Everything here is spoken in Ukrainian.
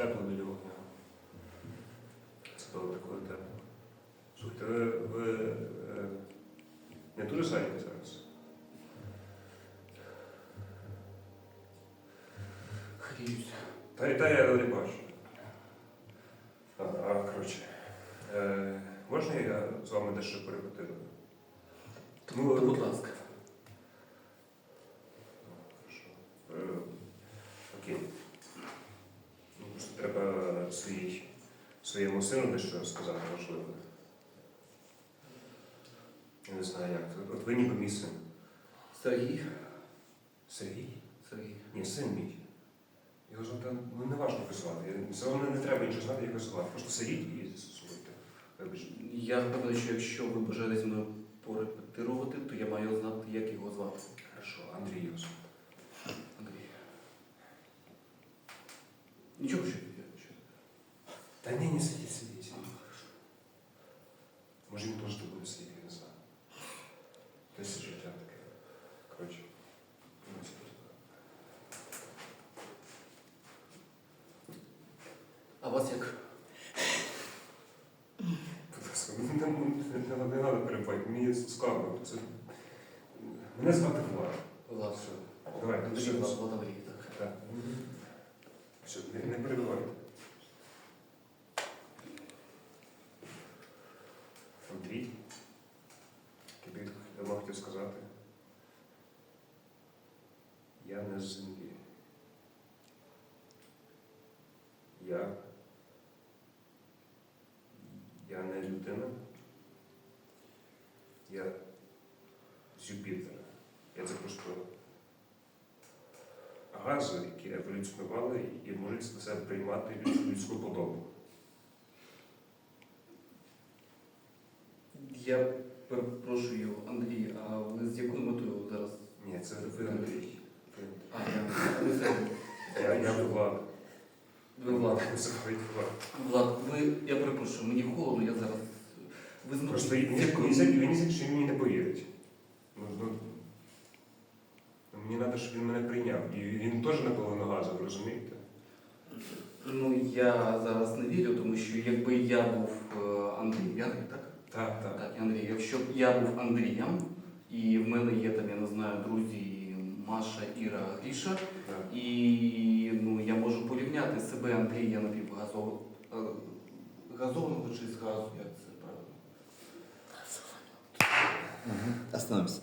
тепло біля вогня. Це добре, коли тепло. Слухайте, ви, ви е, не дуже зайняті зараз. Хріюся. Та і та я не бачу. А, а коротше. Е, можна я з вами дещо перепитаю? Ну, Будь ласка. Ну, е, окей. Треба своїй, своєму сину дещо сказати важливе. Я не знаю як. От ви ніби мій син. Сергій. Сергій? Сергій. Ні, син мій. Його звати, ну не важко. Я- Все одно не треба нічого знати, як звати. Просто сидіть і слухайте. Я впевнений, що якщо ви бажаєте зі мною порепетирувати, то я маю знати, як його звати. Хорошо, Андрій звати. Андрій. Нічого. Що? Ні, не сидіть, сидіть, сидіть. Може він теж тут буде сидіти, я не знаю. Десь життя таке. Коротше. ну, це просто. А вас як? Ну, не, не, не, не треба перебувати, мені складно. Це... Мене звати Влад. Влад. Все. Давай, все, Влад, все. Так. Так. Все, не, не перебивайте. Андрій, тобі давно сказати. Я не з землі. Я. Я не людина. Я з Юпітера. Я це просто гази, які еволюціонували і можуть на себе приймати людську подобу. Я перепрошую, Андрій, а ви з якою метою зараз? Ні, це ви Андрій. А, я Я, Влад. Ви Влад. Влад. Влад, ви, я перепрошую, мені холодно, я зараз. Ви знову Просто він що мені не повірить. Ну, ну, мені треба, щоб він мене прийняв. І він теж наполовину газу, розумієте? Ну, я зараз не вірю, тому що якби я був е, Андрієм, я Андрій, так? Так, так. Так, Андрій, якщо б я був Андрієм, і в мене є там, я не знаю, друзі Маша, Іра, Гріша, так. і ну, я можу порівняти себе Андрія напівгазового газованого чи з газу, як це правильно. Остановимся.